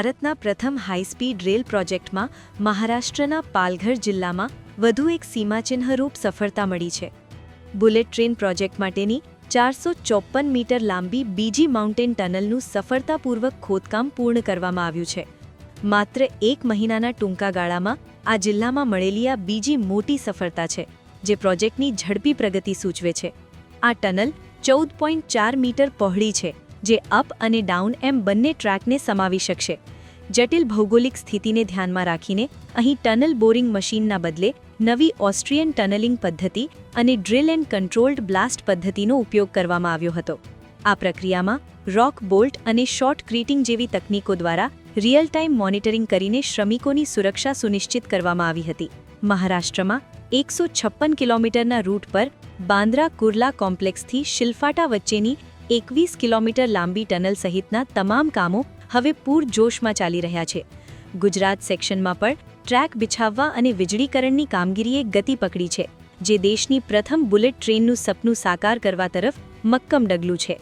ભારતના પ્રથમ high speed rail પ્રોજેક્ટમાં મહારાષ્ટ્રના પાલઘર જિલ્લામાં વધુ એક સીમાચિહ્નરૂપ સફળતા મળી છે. બુલેટ ટ્રેન પ્રોજેક્ટ માટેની ચારસો ચોપ્પન મીટર લાંબી બીજી માઉન્ટેન ટનલનું સફળતાપૂર્વક ખોદકામ પૂર્ણ કરવામાં આવ્યું છે. માત્ર એક મહિનાના ટૂંકા ગાળામાં આ જિલ્લામાં મળેલી આ બીજી મોટી સફળતા છે, જે પ્રોજેક્ટની ઝડપી પ્રગતિ સૂચવે છે. આ ટનલ ચૌદ પોઈન્ટ ચાર મીટર પહોળી છે, જે અપ અને ડાઉન એમ બંને ટ્રેકને સમાવી શકશે. જટિલ ભૌગોલિક સ્થિતિને ધ્યાનમાં રાખીને અહીં ટનલ બોરિંગ મશીનના બદલે નવી ઓસ્ટ્રિયન ટનલિંગ પદ્ધતિ અને ડ્રિલ એન્ડ કંટ્રોલ્ડ બ્લાસ્ટ પદ્ધતિનો ઉપયોગ કરવામાં આવ્યો હતો. આ પ્રક્રિયામાં રોક બોલ્ટ અને શોર્ટ ક્રીટિંગ જેવી તકનીકો દ્વારા રિયલ ટાઈમ મોનિટરિંગ કરીને શ્રમિકોની સુરક્ષા સુનિશ્ચિત કરવામાં આવી હતી. મહારાષ્ટ્રમાં એકસો છપ્પન કિલોમીટરના રૂટ પર બાંદ્રા કુર્લા કોમ્પ્લેક્સથી શિલ્ફાટા વચ્ચેની એકવીસ કિલોમીટર લાંબી ટનલ સહિતના તમામ કામો હવે પૂરજોશમાં ચાલી રહ્યા છે. ગુજરાત સેક્શનમાં પણ ટ્રેક બિછાવવા અને વીજળીકરણની કામગીરીએ ગતિ પકડી છે, જે દેશની પ્રથમ બુલેટ ટ્રેનનું સપનું સાકાર કરવા તરફ મક્કમ ડગલું છે.